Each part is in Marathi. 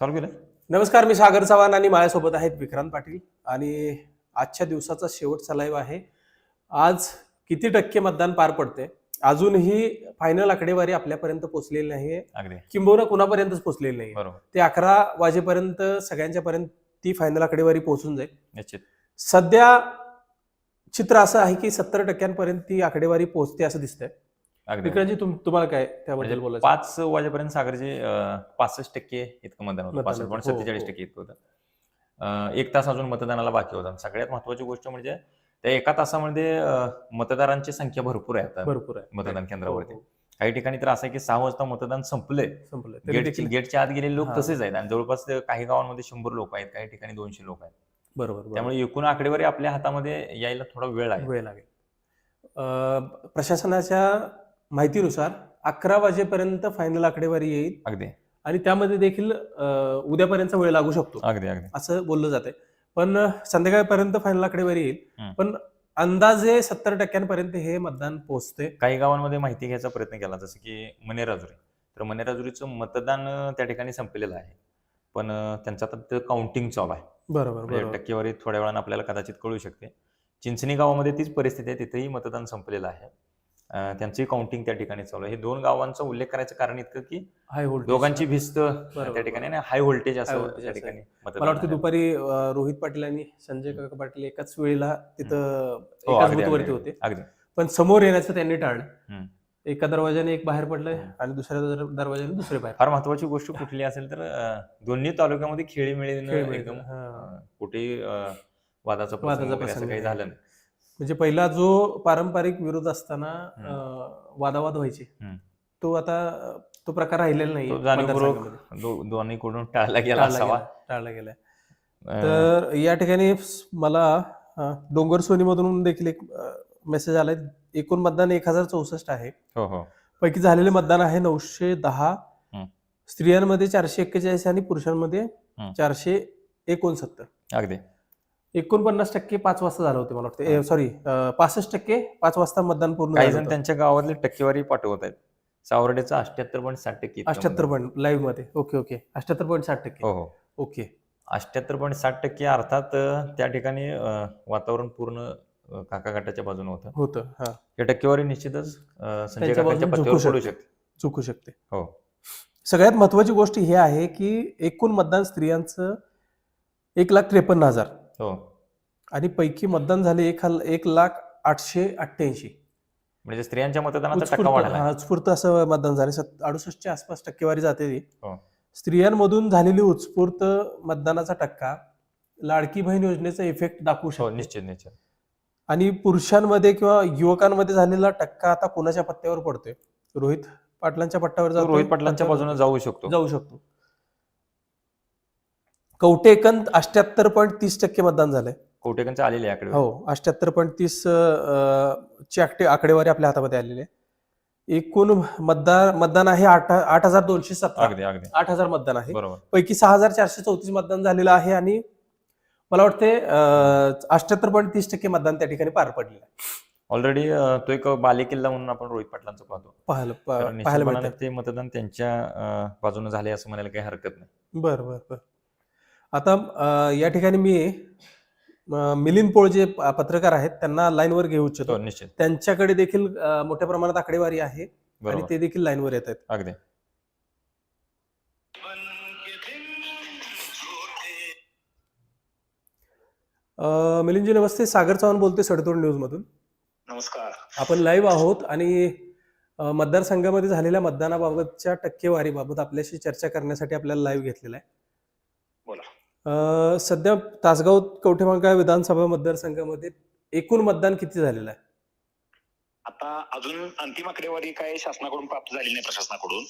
चालू केलं नमस्कार मी सागर चव्हाण आणि माझ्यासोबत आहेत विक्रांत पाटील. आणि आजच्या दिवसाचा शेवटचा लाईव्ह आहे. आज किती टक्के मतदान पार पडते अजूनही फायनल आकडेवारी आपल्यापर्यंत पोहोचलेली नाही किंबहुना कुणापर्यंतच पोहोचलेली नाही बरोबर. ते अकरा वाजेपर्यंत सगळ्यांच्या पर्यंत ती फायनल आकडेवारी पोहोचून जाईल. निश्चित. सध्या चित्र असं आहे की सत्तर टक्क्यांपर्यंत ती आकडेवारी पोहोचते असं दिसतंय. विक्रांतजी तुम तुम्हाला काय त्याबद्दल म्हणजे बोलायचं? पाच वाजेपर्यंत सागरचे पासष्ट टक्के इतकं मतदान होतं. पासष्ट. पॉईंट हो, सत्तेचाळीस हो. टक्के इतकं होतं. एक तास अजून मतदानाला बाकी होता. सगळ्यात महत्वाची गोष्ट म्हणजे त्या एका तासामध्ये मतदारांची संख्या भरपूर आहे आता भरपूर आहे. मतदान केंद्रावरती. हो, हो. काही ठिकाणी तर असं आहे की सहा वाजता मतदान संपलंय. संपलं गेटच्या आत गेलेले लोक. तसेच आहेत. आणि जवळपास काही गावांमध्ये शंभर लोक आहेत काही ठिकाणी दोनशे लोक आहेत. बरोबर. त्यामुळे एकूण आकडेवारी आपल्या हातामध्ये यायला थोडा वेळ आहे वेळ लागेल. प्रशासनाच्या माहितीनुसार अकरा वाजेपर्यंत फायनल आकडेवारी येईल. अगदी. आणि त्यामध्ये देखील अं, उद्यापर्यंत वेळ लागू शकतो. अगदी अगदी. असं बोललं जाते पण संध्याकाळपर्यंत फायनल आकडेवारी येईल. हम्म. पण अंदाजे सत्तर टक्क्यांपर्यंत हे मतदान पोहोचते काही गावांमध्ये माहिती घ्यायचा प्रयत्न केला जसं की मनेराजुरी. तर मनेराजुरीचं मतदान अं, त्या ठिकाणी संपलेलं आहे. पण अं, त्यांचं आता काउंटिंग चालू आहे. बरोबर म्हणजे बरोबर. टक्केवारी थोड्या वेळानं आपल्याला कदाचित कळू शकते. चिंचणी गावामध्ये तीच परिस्थिती आहे तिथेही मतदान संपलेलं आहे. अं, त्यांचंही काउंटिंग त्या ठिकाणी चालू आहे हे दोन गावांचा उल्लेख करायचं कारण इतकं की हाय व्होल्टेज दोघांची भिस्त त्या ठिकाणी बरोबर. हाय व्होल्टेज असं त्या ठिकाणी मला वाटतं. दुपारी रोहित पाटील आणि संजय काका पाटील एकाच वेळेला तिथं हो, अगदी, होते अगदी पण समोर येण्याचं त्यांनी टाळलं. एका दरवाजाने एक बाहेर पडलंय. आणि दुसऱ्या दर- दरवाजाने दुसरे बाहेर फार महत्वाची गोष्ट कुठली असेल तर दोन्ही तालुक्यामध्ये खेळी मिळेल. एकदम कुठेही वादाचा वादाचा काही. झालं नाही म्हणजे पहिला जो पारंपरिक विरोध असताना वादावाद व्हायचे. तो आता तो प्रकार राहिलेला नाही दोन्हीकडून टाळला गेला टाळला असावा. गेला टाळला तर या ठिकाणी मला डोंगर सोनीमधून देखील एक मेसेज आलाय. एकूण मतदान एक हजार चौसष्ट आहे. हो हो. पैकी झालेले मतदान आहे नऊशे दहा. स्त्रियांमध्ये चारशे एक्केचाळीस आणि पुरुषांमध्ये. चारशे एकोणसत्तर. अगदी. एकोणपन्नास टक्के पाच वाजता झालं होते मला वाटतं. सॉरी पासष्ट टक्के पाच वाजता मतदान पूर्ण काही जण. त्यांच्या गावातली टक्केवारी पाठवत आहेत. सावर्डेचं अठ्याहत्तर पॉईंट साठ टक्के मतदान. पॉईंट लाईव्हमध्ये. Okay okay. अठ्याहत्तर पॉईंट साठ टक्के. हो हो. ओके. अठ्याहत्तर पॉईंट साठ टक्के अर्थात त्या ठिकाणी वातावरण पूर्ण अं, काका गटाच्या बाजूने होतं. होतं हा. या टक्केवारी निश्चितच संजय पडू. शकते. चुकू शकते. हो. सगळ्यात महत्वाची गोष्ट ही आहे की एकूण मतदान स्त्रियांचं एक लाख त्रेपन्न हजार. हो. आणि पैकी मतदान झाले एक हल- एक लाख आठशे अठ्ठ्याऐंशी. म्हणजे स्त्रियांच्या मतदानाचा उत्स्फूर्त टक्का वाढला. हा, उत्स्फूर्त असं मतदान झाले. सत- अडुसष्टच्या आसपास टक्केवारी जाते ती. हो. स्त्रियांमधून झालेली उत्स्फूर्त मतदानाचा टक्का लाडकी बहीण योजनेचा इफेक्ट दाखवू हो शकतो. निश्चित निश्चित. आणि पुरुषांमध्ये किंवा युवकांमध्ये झालेला टक्का आता कोणाच्या पत्त्यावर पडतोय? रोहित पाटलांच्या पट्ट्यावर तो जातो रोहित पाटलांच्या बाजूने जाऊ शकतो. जाऊ शकतो. कवटेकंत अष्ट्याहत्तर पॉईंट तीस टक्के मतदान झालंय. कोटेकनचे आलेले आकडे हो अष्ट्याहत्तर पॉईंट तीस ची आकडे आकडेवारी आपल्या हातामध्ये आलेली आहे. एकूण मतदार मतदान आहे आठ आठ हजार दोनशे सतरा. आठ हजार मतदान आहे. बरोबर. पैकी सहा हजार चारशे चौतीस मतदान झालेलं आहे आणि मला वाटते अष्ट्याहत्तर पॉईंट तीस टक्के मतदान त्या ठिकाणी पार पडलेलं आहे. ऑलरेडी तो एक बालेकिल्ला म्हणून आपण रोहित पाटलांचं पाहतो. पाहायला कारण पा- पाहायला निश्चितपणाने मिळतं ते मतदान त्यांच्या बाजूने झाले असं म्हणायला काही हरकत नाही. बरं बरं बरं. आता या ठिकाणी मी मिलिंद पोळ जे पत्रकार आहेत त्यांना लाईनवर घेऊ तो इच्छितो निश्चित. त्यांच्याकडे देखील मोठ्या प्रमाणात आकडेवारी आहे. आणि ते देखील लाईनवर येत आहेत. अगदी. मिलिंदजी नमस्ते. सागर चव्हाण बोलते सडतोड न्यूज मधून. नमस्कार. आपण लाईव्ह आहोत आणि मतदारसंघामध्ये झालेल्या मतदानाबाबतच्या टक्केवारीबाबत आपल्याशी चर्चा करण्यासाठी आपल्याला लाईव्ह घेतलेला आहे. बोला. सध्या तासगाव कवठेमहांकाळ विधानसभा मतदारसंघामध्ये एकूण मतदान किती झालेलं आहे आता अजून अंतिम आकडेवारी काय शासनाकडून प्राप्त झाली नाही प्रशासनाकडून.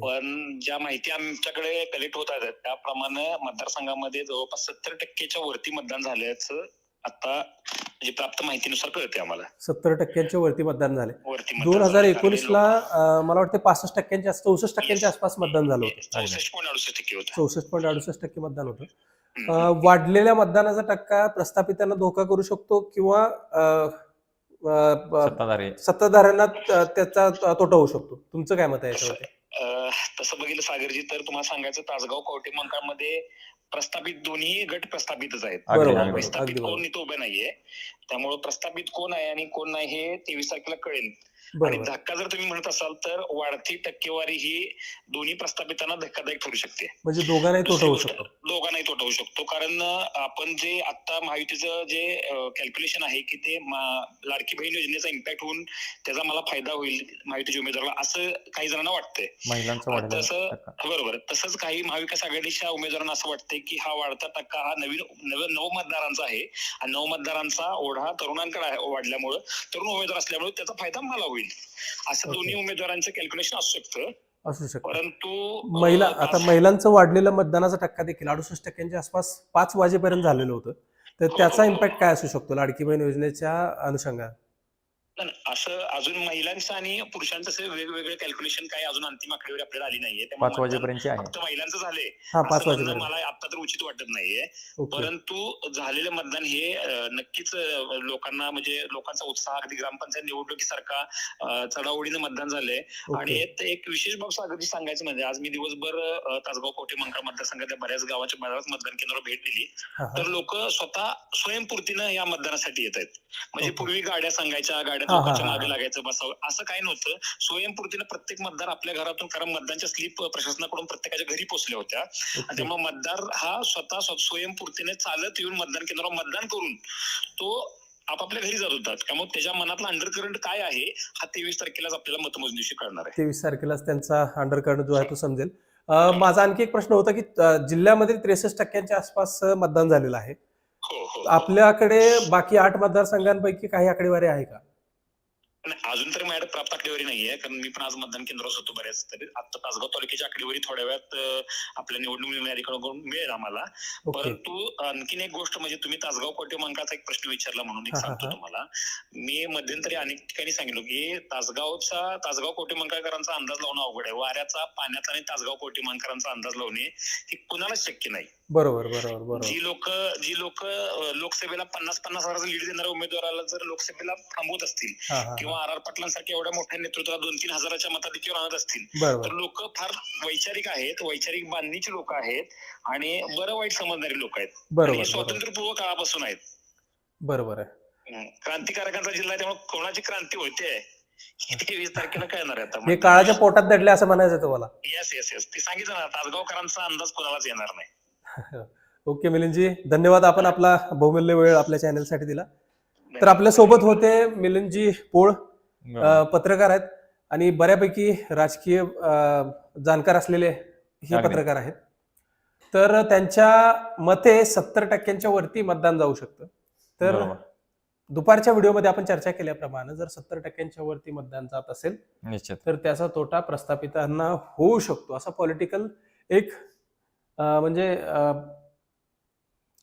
पण ज्या माहिती आमच्याकडे कलेक्ट होत आहेत त्याप्रमाणे मतदारसंघामध्ये जवळपास सत्तर टक्केच्या वरती मतदान झाल्याचं आता म्हणजे प्राप्त माहितीनुसार कळते आम्हाला. सत्तर टक्क्यांच्या वरती मतदान झाले वरती दोन हजार. एकोणीस ला अं, मला वाटतं पासष्ट टक्क्यांच्या आस- चौसष्ट टक्क्यांच्या आसपास मतदान झालं होतं. चौसष्ट पॉईंट अडुसष्ट टक्के होतं. चौसष्ट पॉईंट अडुसष्ट टक्के मतदान होतं. हम्म. अं, वाढलेल्या मतदानाचा टक्का प्रस्थापितांना धोका करू शकतो किंवा अं, अं, ब- सत्ताधारी. सत्ताधाऱ्यांना त- त्याचा त- तोटा होऊ शकतो. तुमचं काय मत आहे याच्यावरती? अं, तसं बघितलं सागरजी तर तुम्हाला सांगायचं तासगाव कवटे मंकाळमध्ये प्रस्थापित दोन्ही गट प्रस्थापितच आहेत. विस्थापित कोण इथं उभे नाहीये. त्यामुळे प्रस्थापित कोण आहे आणि कोण नाही हे तेवीस तारखेला कळेल. आणि धक्का जर तुम्ही म्हणत असाल तर वाढती टक्केवारी ही दोन्ही प्रस्थापितांना धक्कादायक ठरू शकते. म्हणजे दोघांनाही तोटा होऊ शकतो. दोघांनाही तोटा होऊ शकतो. कारण आपण जे आता महायुतीचं जे कॅल्क्युलेशन आहे की ते लाडकी बहीण योजनेचा इम्पॅक्ट होऊन त्याचा मला फायदा होईल महायुतीच्या उमेदवाराला असं काही जणांना वाटतंय. तसं. बरोबर. तसंच काही महाविकास आघाडीच्या उमेदवारांना असं वाटतंय की हा वाढता टक्का हा नवीन नवीन नवमतदारांचा आहे. आणि नवमतदारांचा ओढा तरुणांकडे वाढल्यामुळं तरुण उमेदवार असल्यामुळे त्याचा फायदा मला होईल. असं Okay. दोन्ही उमेदवारांचं कॅल्क्युलेशन असू शकतं. असू शकतो. परंतु महिला आता महिलांचं वाढलेलं मतदानाचा टक्का देखील अडुसष्ट टक्क्यांच्या आसपास पाच वाजेपर्यंत झालेलं होतं. तर त्याचा इम्पॅक्ट काय असू शकतो लाडकी बहीण योजनेच्या अनुषंगाने? नाही, असं अजून महिलांचं आणि पुरुषांचं असं वेगवेगळे कॅल्क्युलेशन काही अजून अंतिम आकडेवारी आपल्याला आली नाहीये. त्यामुळे पाच आहे. फक्त महिलांचं हा पाच वाजेपर्यंत. मला आता तर उचित वाटत नाहीये. ओके. परंतु झालेलं मतदान हे अं, नक्कीच अं, लोकांना म्हणजे लोकांचा उत्साह अगदी ग्रामपंचायत निवडणुकीसारखा अं, चढाओढीनं मतदान झालंय. आणि ओके. यात एक विशेष बाब अगदी सांगायचं म्हणजे आज मी दिवसभर अं, तासगाव कोटे मंकाळ मतदारसंघातल्या बऱ्याच गावाच्या बऱ्याच मतदान केंद्रावर भेट दिली. हा, हा. तर लोक स्वतः स्वयंपूर्तीनं या मतदानासाठी येत आहेत म्हणजे ओके. पूर्वी गाड्या सांगायच्या गाड्या लोकांच्या हा, मागे हा. लागायचं बसावं. असं काही नव्हतं. स्वयंपूर्तीनं प्रत्येक मतदार आपल्या घरातून कारण मतदानच्या स्लिप प्रशासनाकडून प्रत्येकाच्या घरी पोहोचल्या होत्या. त्यामुळे मतदार हा स्वतः स्व- स्वयंपूर्तीने चालत येऊन मतदान केंद्रावर मतदान करून तो आपापल्या घरी जात होता. त्यामुळे त्याच्या मनातला अंडरकरंट काय आहे हा तेवीस तारखेलाच आपल्याला मतमोजणी कळणार आहे. तेवीस तारखेलाच त्यांचा अंडरकरंट जो आहे तो समजेल. अं, माझा आणखी एक प्रश्न होता की जिल्ह्यामध्ये त्रेसष्ट टक्क्यांच्या आसपास मतदान झालेलं आहे. हो हो. आपल्याकडे बाकी आठ मतदारसंघांपैकी काही आकडेवारी आहे का? अजून तरी माझ्याकडे प्राप्त आकडेवारी नाहीये कारण मी पण आज मतदान केंद्रावर होतो बऱ्याच तरी. आता तासगाव तालुक्याची आकडेवारी थोड्या वेळात आपल्या निवडणूक निर्णयाधिकाऱ्यांकडून मिळेल आम्हाला. परंतु आणखीन एक गोष्ट म्हणजे तुम्ही तासगाव कोटे मंकाचा एक प्रश्न विचारला म्हणून एक सांगतो. तुम्हाला. मी मध्यंतरी अनेक ठिकाणी सांगितलं की तासगावचा तासगाव कोटे मंकाळकरांचा अंदाज लावणं अवघड आहे. वाऱ्याचा पाण्याचा आणि तासगाव कोटे मंकाळांचा अंदाज लावणे हे कुणालाच शक्य नाही. बरोबर बरोबर बरोबर. जी लोक जी लोक लोकसभेला पन्नास पन्नास हजाराचं लीड देणाऱ्या उमेदवाराला जर लोकसभेला थांबवत असतील हा किंवा आर आर पाटलांसारख्या एवढ्या मोठ्या नेतृत्वाला दोन तीन हजाराच्या मताधिक्यावर आणत असतील. तर लोक फार वैचारिक आहेत वैचारिक बांधणीची लोक आहेत आणि बरं वाईट समजणारी लोक आहेत. आणि स्वातंत्र्यपूर्व काळापासून आहेत. बरोबर आहे. क्रांतिकारकांचा जिल्हा त्यामुळे कोणाची क्रांती होते? तेवीस तारखेला कळणार आहे हे काळाच्या पोटात दडले असं म्हणायचं तुम्हाला? येस येस येस ते सांगितलं ना तासगावकरांचा अंदाज कोणालाच येणार नाही. ओके मिलिंदजी धन्यवाद. आपण आपला बहुमूल्य वेळ आपल्या चॅनलसाठी दिला. तर आपल्यासोबत होते मिलिंदजी पोळ अ, पत्रकार आहेत आणि बऱ्यापैकी राजकीय जाणकार असलेले हे. पत्रकार आहेत. तर त्यांच्या मते सत्तर टक्क्यांच्या वरती मतदान जाऊ शकतं. तर. दुपारच्या व्हिडिओमध्ये आपण चर्चा केल्याप्रमाणे जर सत्तर टक्क्यांच्या वरती मतदान जात असेल निश्चित. तर त्याचा तोटा प्रस्थापितांना होऊ शकतो. असा पॉलिटिकल एक म्हणजे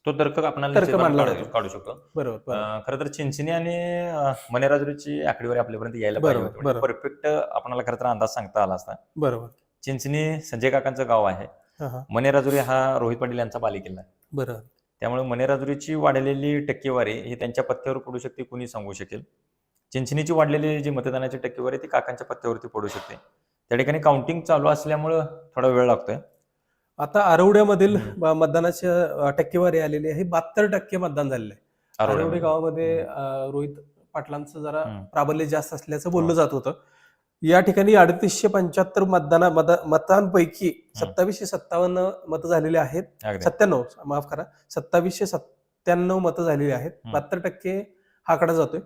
तो तर्क आपण तर्क मानला काढू जातो. काढू शकतो. बरोबर बरोबर. अं, खरं तर चिंचणी आणि मनेराजुरीची आकडेवारी आपल्यापर्यंत यायला बरोबर, पाहिजे बरोबर. परफेक्ट आपल्याला खरं तर अंदाज सांगता आला असता. बरोबर. चिंचणी संजय काकांचं गाव आहे. हा, हा. मनेराजुरी हा रोहित पाटील यांचा बालेकिल्ला आहे. बरोबर. त्यामुळे मनेराजुरीची वाढलेली टक्केवारी ही त्यांच्या पत्त्यावर पडू शकते कुणी सांगू शकेल. चिंचणीची वाढलेली जी मतदानाची टक्केवारी ती काकांच्या पत्त्यावरती पडू शकते. त्या ठिकाणी काउंटिंग चालू असल्यामुळं थोडा वेळ लागतोय. आता आरवड्यामधील मतदानाची टक्केवारी आलेली आहे. बहात्तर टक्के मतदान झालेलं आहे. आरवडे गावामध्ये रोहित पाटलांचं जरा. प्राबल्य जास्त असल्याचं बोललं. जात होतं. या ठिकाणी अडतीसशे पंच्याहत्तर मतदाना मत- मतांपैकी सत्तावीसशे सत्तावन्न मतं झालेली आहेत. सत्त्याण्णव माफ करा. सत्तावीसशे सत्त्याण्णव मतं झालेली आहेत. बहात्तर टक्के हा आकडा जातोय.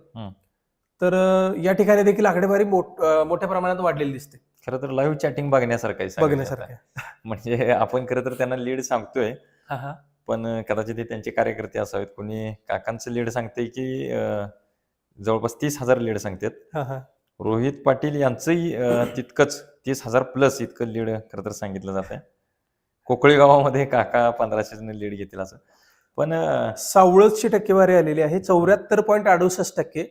तर या ठिकाणी देखील आकडेवारी मोठ्या प्रमाणात वाढलेली दिसते. खरं तर लाईव्ह चॅटिंग बघण्यासारखं आहे बघण्यासारखं. म्हणजे आपण खरं तर त्यांना लीड सांगतोय. पण कदाचित हे त्यांचे कार्यकर्ते असावेत. कोणी काकांचं लीड सांगते की जवळपास तीस हजार लीड सांगतात. रोहित पाटील यांचंही तितकंच तीस हजार प्लस इतकं लीड खरं तर सांगितलं जात आहे कोकळी गावामध्ये काका पंधराशे लीड घेतील असं. पण सावळची टक्केवारी आलेली आहे. चौऱ्याहत्तर पॉईंट अडुसष्ट टक्के.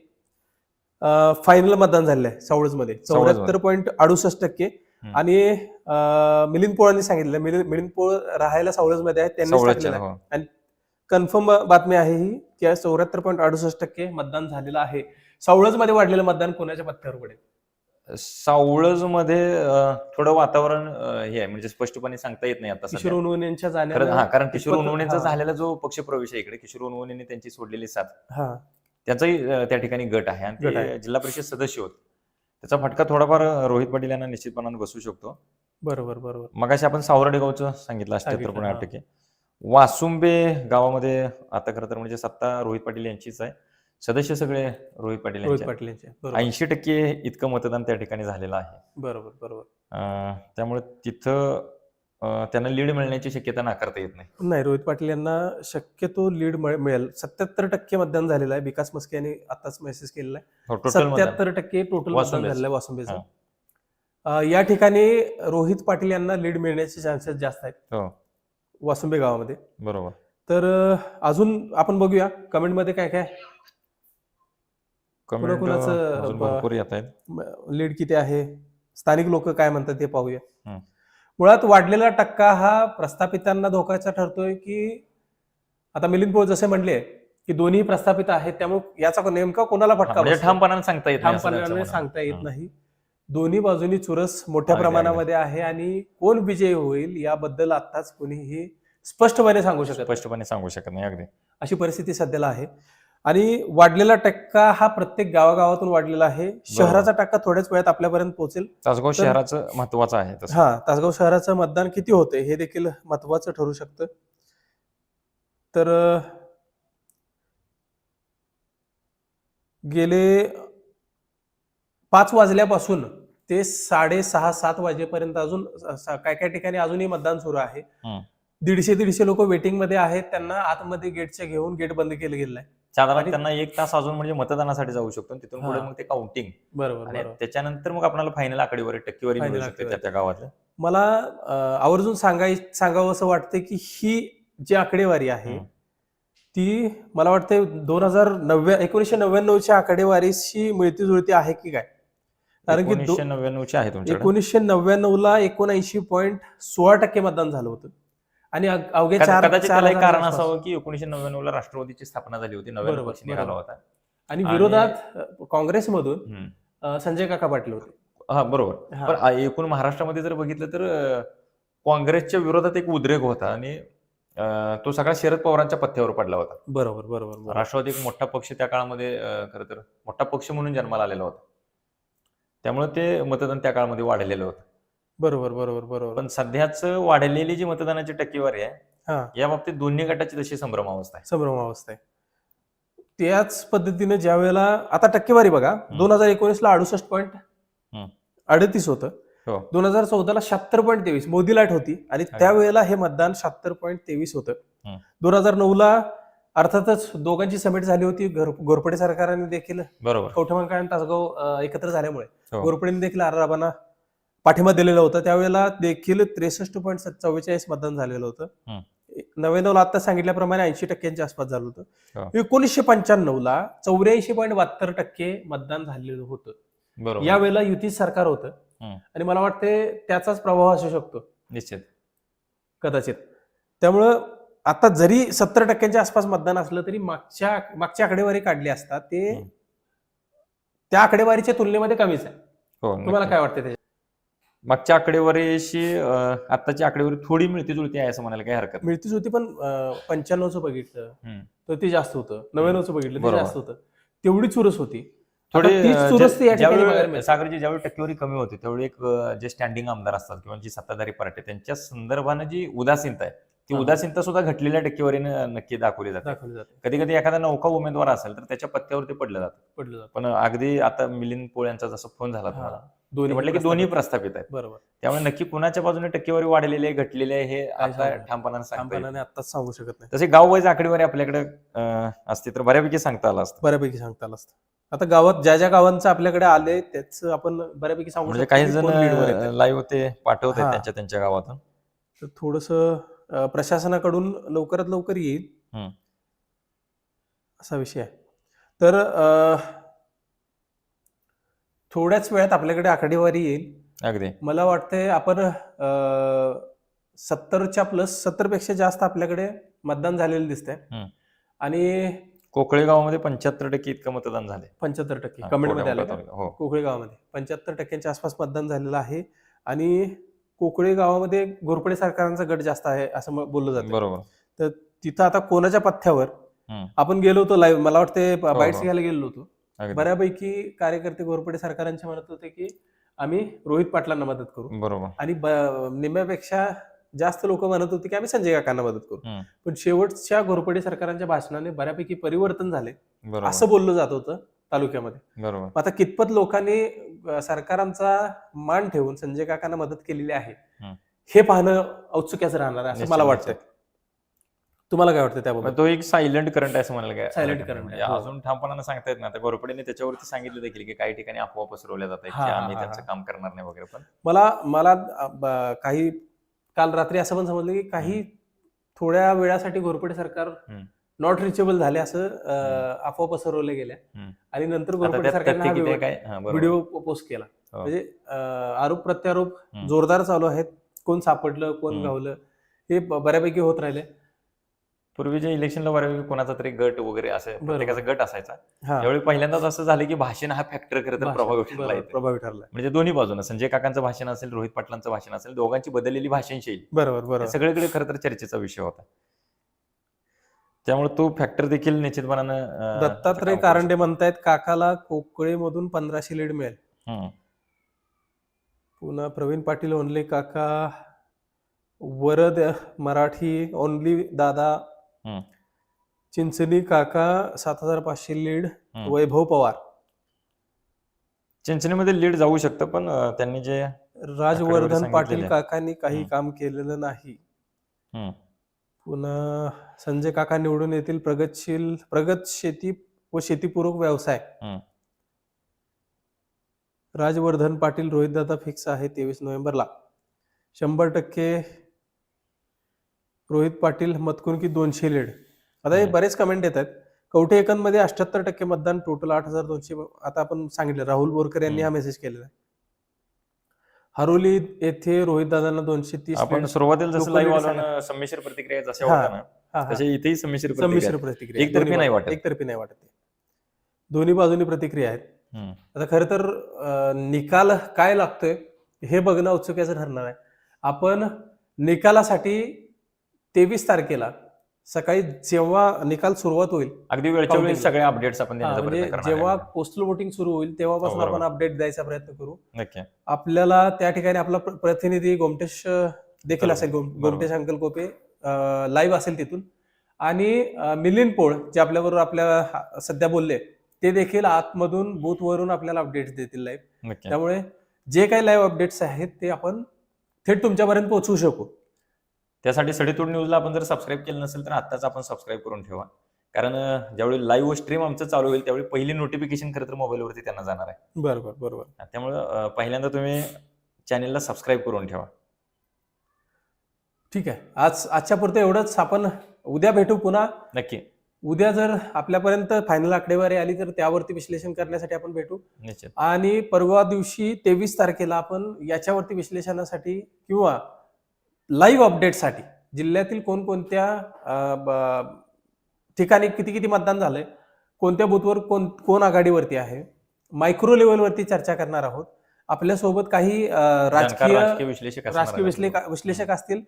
फायनल मतदान झालेलं आहे सावळजमध्ये सावळजमध्ये. चौऱ्याहत्तर पॉईंट अडुसष्ट टक्के. आणि मिलिंद पोळांनी सांगितलं मिलिंद पोळ राहायला सावळजमध्ये आहेत त्यांनी हो. कन्फर्म बातमी आहे ही की चौऱ्याहत्तर पॉईंट अडुसष्ट टक्के मतदान झालेलं आहे सावळजमध्ये वाढलेलं मतदान कोणाच्या पत्त्यावर पडेल सावळजमध्ये थोडं वातावरण हे आहे म्हणजे स्पष्टपणे सांगता येत नाही आता किशोर. उनवणे यांच्या कारण किशोर हा. झालेला जो पक्षप्रवेश आहे इकडे किशोर उनवणेने त्यांची सोडलेली साथ त्याचाही त्या ठिकाणी गट आहे. आणि गट ते आहे. जिल्हा परिषद सदस्य होत. त्याचा फटका थोडाफार रोहित पाटील यांना निश्चितपणाने बसू शकतो. बरोबर बरोबर. मगाशी आपण सावरडे गावचं सांगितलं अठ्याहत्तर पॉईंट आठ हा. टक्के वासुंबे गावामध्ये आता खरं तर म्हणजे सत्ता रोहित पाटील यांचीच आहे. सदस्य सगळे रोहित पाटील रोहित यांचे पाटील यांचे बरोबर. ऐंशी टक्के इतकं मतदान त्या ठिकाणी झालेलं आहे. बरोबर बरोबर. अं, त्यामुळे तिथं त्यांना लीड मिळण्याची शक्यता नाकारता येत नाही. नाही रोहित पाटील यांना शक्यतो लीड मिळेल. सत्याहत्तर टक्के मतदान झालेलं आहे. विकास मस्के यांनी आताच मेसेज केलेला आहे. हो. सत्याहत्तर टक्के टोटल मतदान. झालेलं आहे वासुंबेचं या ठिकाणी रोहित पाटील यांना लीड मिळण्याचे चान्सेस जास्त आहेत. हो. वासुंबे गावामध्ये. बरोबर. तर अजून आपण बघूया. काय काय? कमेंट कुणाचं, अजून ब- भरपूर येत आहेत. लीड किती आहे? स्थानिक लोक काय म्हणतात ते पाहूया. मुळात वाढलेला टक्का हा प्रस्थापितांना धोक्याचा ठरतोय की आता मिलिंद पोळ जसे म्हणले की दोन्ही प्रस्थापित आहेत त्यामुळे याचा नेमका कोणाला फटका म्हणजे? ठामपणाने सांगता येत ठामपणाने. सांगता येत. नाही दोन्ही बाजूनी चुरस मोठ्या प्रमाणामध्ये आहे आणि कोण विजयी होईल याबद्दल आताच कोणीही स्पष्टपणे सांगू शकत. स्पष्टपणे सांगू शकत नाही अगदी अशी परिस्थिती सध्याला आहे आणि वाढलेला टक्का हा प्रत्येक गावागावातून वाढलेला आहे. शहराचा टक्का थोड्याच वेळात आपल्यापर्यंत पोहोचेल. तासगाव शहराचं महत्वाचं आहे तसं. हा तासगाव शहराचं मतदान किती होते हे देखील महत्वाचं ठरू शकतं. तर अं, गेले पाच वाजल्यापासून ते साडेसहा सात वाजेपर्यंत अजून स- काय काय ठिकाणी अजूनही मतदान सुरू आहे. हम्म. दीडशे दीडशे लोक वेटिंगमध्ये आहेत. त्यांना आतमध्ये गेटच्या घेऊन गेट बंद केलं गेलेलं आहे. साधारण त्यांना एक तास अजून म्हणजे मतदानासाठी जाऊ शकतो आणि तिथून पुढे. मग ते काउंटिंग बरोबर आणि त्याच्यानंतर मग आपल्याला फायनल आकडेवारी टक्केवारी मिळू शकते. त्या त्या मला आवर्जून सांगाय सांगावं असं वाटतं की ही जी आकडेवारी आहे. ती मला वाटते दोन हजार नव्या एकोणीसशे नव्याण्णवच्या आकडेवारीशी मिळती जुळती आहे की काय कारण की एकोणीसशे नव्याण्णव ला एकोणऐंशी पॉईंट सोळा टक्के मतदान झालं होतं आणि अग- अवघे कदा- चार कदाचित त्याला एक कारण. असावं की एकोणीसशे नव्याण्णव ला राष्ट्रवादीची स्थापना झाली होती नव्याण्णव बरोबर, पक्ष निघाला. होता आणि विरोधात काँग्रेसमधून संजय काका पाटील होते हा बरोबर. पण एकूण महाराष्ट्रामध्ये जर बघितलं तर काँग्रेसच्या विरोधात एक उद्रेक होता आणि तो सगळा शरद पवारांच्या पथ्यावर पडला होता बरोबर बरोबर. राष्ट्रवादी एक मोठा पक्ष त्या काळामध्ये खरं तर मोठा पक्ष म्हणून जन्माला आलेला होता त्यामुळे ते मतदान त्या काळामध्ये वाढलेलं होतं बरोबर बरोबर बरोबर. पण सध्याच वाढलेली जी मतदानाची टक्केवारी आहे हा. या बाबतीत दोन्ही गटाची तशी संभ्रमावस्था आहे. संभ्रमावस्था आहे. त्याच पद्धतीने ज्या वेळेला आता टक्केवारी बघा दोन हजार एकोणीस ला अडुसष्ट पॉईंट. अडतीस होतं. हो. दोन हजार चौदा ला शहात्तर पॉईंट तेवीस मोदी लाट होती. आणि त्यावेळेला हे मतदान शहात्तर पॉईंट तेवीस होतं. दोन हजार नऊ ला अर्थातच दोघांची समिट झाली होती घोर- घोरपडे सरकारने देखील बरोबर. आणि तासगाव एकत्र झाल्यामुळे. हो. घोरपडेने देखील आराराबांना पाठिंबा दिलेला होता. त्यावेळेला देखील त्रेसष्ट पॉईंट चव्वेचाळीस मतदान झालेलं होतं. नव्याण्णवला आता सांगितल्याप्रमाणे ऐंशी टक्क्यांच्या आसपास झालं हो. होतं एकोणीसशे पंच्याण्णव ला चौऱ्याऐंशी पॉईंट बहात्तर टक्के मतदान झालेलं होतं. यावेळेला युती सरकार होतं. आणि मला वाटते त्याचाच प्रभाव असू शकतो. निश्चित. कदाचित. त्यामुळं आता जरी सत्तर टक्क्यांच्या आसपास मतदान असलं तरी मागच्या मागची आकडेवारी काढली असता ते. त्या आकडेवारीच्या तुलनेमध्ये कमीच आहे. हो तुम्हाला. काय वाटतं मागच्या आकडेवारीशी अं, आत्ताची आकडेवारी थोडी मिळती जुळती आहे असं म्हणायला काही हरकत नाही. मिळतीच होती पण पंच्याण्णवचं बघितलं हम्म. तर ते जास्त होतं नव्याण्णवचं बघितलं ते बरोबर. जास्त होतं तेवढी चुरस होती थोडी आता तीच अं, चुरस ज्या- या ठिकाणी ज्यावेळी मिळते. सागरची ज्यावेळी टक्केवारी कमी होती त्यावेळी एक अं, जे स्टँडिंग आमदार असतात किंवा जी सत्ताधारी पार्टी त्यांच्या संदर्भानं जी उदासीनता आहे ती हा. उदासीनता सुद्धा घटलेल्या टक्केवारीनं नक्की दाखवली जाते दाखवली जाते कधी कधी एखादा नौका उमेदवार असेल तर त्याच्या पत्त्यावरती पडलं जातं पडलं जातं पण अगदी आता मिलिंद पोळ यांचा जसा फोन झाला तुम्हाला हा. दोन्ही म्हटलं की. दोन्ही प्रस्थापित आहेत बरोबर त्यामुळे नक्की कुणाच्या बाजूने टक्केवारी वाढलेली आहे घटलेली आहे हे आता? ठामपणाने आत्ताच सांगू शकत नाही तसे गाव वाईज आकडेवारी आपल्याकडे असते तर बऱ्यापैकी सांगता आलं असतं बऱ्यापैकी सांगता आलं असतं आता गावात ज्या ज्या गावांचं आपल्याकडे आले त्याच आपण बऱ्यापैकी सांगू म्हणजे काही जण. लाईव्ह ते पाठवत. त्यांच्या त्यांच्या गावातून तर थोडस प्रशासनाकडून लवकरात लवकर येईल. असा विषय आहे तर थोड्याच वेळात आपल्याकडे आकडेवारी येईल. अगदी. मला वाटतंय आपण सत्तरच्या प्लस सत्तरपेक्षा जास्त आपल्याकडे मतदान झालेलं दिसतंय. आणि कोकळे गावामध्ये पंच्याहत्तर टक्के इतकं मतदान झाले पंच्याहत्तर टक्के. हा, कमेंटमध्ये आलं. हो. कोकळे गावामध्ये पंच्याहत्तर टक्क्यांच्या आसपास मतदान झालेलं आहे. आणि कोकळे गावामध्ये घोरपडे सरकारांचा गट जास्त आहे असं बोललं जातं. बरोबर. तिथं आता कोणाच्या पथ्यावर. आपण गेलो होतो लाईव्ह मला वाटते बाईट्स हो. घ्यायला गेलो होतो. बऱ्यापैकी कार्यकर्ते घोरपडे सरकारांचे म्हणत होते की आम्ही रोहित पाटलांना मदत करू. बरोबर. आणि निम्म्यापेक्षा जास्त लोक म्हणत होते की आम्ही संजय काकांना मदत करू. पण शेवटच्या घोरपडे सरकारांच्या भाषणाने बऱ्यापैकी परिवर्तन झाले. बरोबर. असं बोललं जात होतं तालुक्यामध्ये. बरोबर. आता कितपत लोकांनी सरकारांचा मान ठेवून संजय काकांना मदत केलेली आहे. हे पाहणं औत्सुक्याचं राहणार आहे असं मला निश्चित. तुम्हाला काय वाटतं त्याबाबत तो एक सायलेंट करंट आहे असं म्हणाल काय नाही. current म्हणजे हो. अजून ठामपणानं सांगता येत ना आता गोरपडेने त्याच्यावरती सांगितलं देखील की काही ठिकाणी अफवा पसरवल्या हा, हा, आम्ही त्यांचं. काम करणार नाही वगैरे पण मला मला काही काल रात्री असं पण समजलं की काही थोड्या वेळासाठी घोरपडे सरकार. नॉट रिचेबल झाले असं अफवा पसरवल्या गेल्या. आणि नंतर घोरपडे सरकारने आहे व्हिडिओ- पोस्ट केला हो. म्हणजे आरोप प्रत्यारोप. जोरदार चालू आहेत कोण सापडलं कोण. गावलं हे बऱ्यापैकी होत राहिले पूर्वीच्या इलेक्शनला बऱ्यापैकी कोणाचा तरी गट वगैरे असे प्रत्येकाचा गट असायचा. त्यावेळी पहिल्यांदाच असं झालं की भाषण हा फॅक्टर खरं तर प्रभावी ठरला. प्रभावी ठरलाय म्हणजे दोन्ही बाजूनं संजय काकांचं भाषण असेल रोहित पाटलांचं भाषण असेल दोघांची बदललेली भाषण शैली. बरोबर हे बरोबर सगळीकडे खरं तर चर्चेचा विषय होता. त्यामुळे तो फॅक्टर देखील निश्चितपणानं दत्तात्रय कारंडे म्हणतायत काकाला कोकळेमधून पंधराशे लीड मिळेल. पुन्हा प्रवीण पाटील ओनली काका वरद मराठी ओनली दादा. चिंचणी काका सात हजार पाचशे लीड. वैभव पवार चिंचणीमध्ये लीड जाऊ शकतं पण त्यांनी जे राजवर्धन पाटील. काकांनी काही. काम केलेलं नाही पुन्हा संजय काका निवडून येतील प्रगतशील प्रगत शेती व शेतीपूरक व्यवसाय. राजवर्धन पाटील रोहितदादा फिक्स आहे तेवीस नोव्हेंबरला शंभर टक्के रोहित पाटील मतकुणकी दोनशे लीड आता हे हम्म. बरेच कमेंट येत आहेत कवठे एकंदमध्ये अठ्याहत्तर टक्के मतदान टोटल आठ हजार दोनशे आता आपण सांगितलं राहुल बोरकर यांनी हा. मेसेज केलेला आहे हरोली येथे रोहितदादांना दोनशे तीस आपण. सुरुवातीला जसं लाईव्ह संमिश्र प्रतिक्रिया जशा हा, होत्या ना हा, हा. तसे इथेही संमिश्र संमिश्र प्रतिक्रिया एकतर्फी नाही वाटत. एकतर्फी नाही वाटत. दोन्ही बाजूनी प्रतिक्रिया आहेत. आता खरं तर निकाल काय लागतोय हे बघणं औत्सुक्याचं ठरणार आहे आपण निकालासाठी तेवीस तारखेला सकाळी जेव्हा निकाल सुरुवात होईल अगदी वेळच्या वेळी. सगळे अपडेट्स आपण देण्याचा म्हणजे प्रयत्न करणार जेव्हा. पोस्टल वोटिंग सुरू होईल तेव्हापासून हो, बरोबर. आपण अपडेट द्यायचा प्रयत्न करू नक्की आपल्याला त्या ठिकाणी आपला प्र- प्रतिनिधी गोमटेश अं, देखील बरोबर, असेल गोम- बरोबर. गोमटेश अंकल कोपे लाईव्ह असेल तिथून आणि अं, मिलिंद पोळ जे आपल्याबरोबर आपल्या हा- सध्या बोलले ते देखील आतमधून booth वरून आपल्याला अपडेट्स देतील लाईव्ह नक्की त्यामुळे जे काही लाईव्ह अपडेट्स आहेत ते आपण थेट तुमच्यापर्यंत पोहोचवू शकू त्यासाठी सडेतोड न्यूजला आपण जर सबस्क्राईब केलं नसेल तर आत्ताच आपण सबस्क्राईब करून ठेवा. कारण ज्यावेळी लाईव्ह स्ट्रीम आमचं चालू होईल त्यावेळी पहिली नोटिफिकेशन खरं तर मोबाईलवरती त्यांना जाणार आहे. बरोबर बरोबर. त्यामुळे पहिल्यांदा तुम्ही चॅनेलला सबस्क्राईब करून ठेवा. ठीक आहे. आज आजच्या पुरतं एवढंच. आपण उद्या भेटू पुन्हा. नक्की. उद्या जर आपल्यापर्यंत फायनल आकडेवारी आली तर त्यावरती विश्लेषण करण्यासाठी आपण भेटू. निश्चित. आणि परवा दिवशी तेवीस तारखेला आपण याच्यावरती विश्लेषणासाठी किंवा लाईव्ह अपडेटसाठी जिल्ह्यातील कोणकोणत्या ठिकाणी किती किती मतदान झालंय कोणत्या बूथवर कोण कोण आघाडीवरती आहे मायक्रो लेवलवरती चर्चा करणार आहोत. आपल्यासोबत काही राजकीय राजकीय विश्लेषक राजकीय. विश्लेषक असतील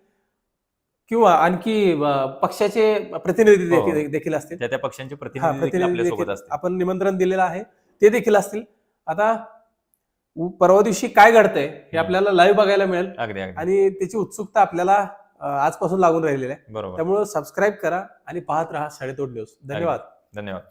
किंवा आणखी पक्षाचे प्रतिनिधी हो. देखील असतील. त्या त्या पक्षांचे प्रतिनिधी आपण निमंत्रण दिलेलं आहे. ते देखील असतील. आता परवा दिवशी काय घडतंय हे. आपल्याला लाईव्ह बघायला मिळेल. अगदी अगदी. आणि त्याची उत्सुकता आपल्याला आजपासून लागून राहिलेली आहे. बरोबर. त्यामुळे सबस्क्राईब करा आणि पाहत राहा साडेतोड न्यूज धन्यवाद. धन्यवाद.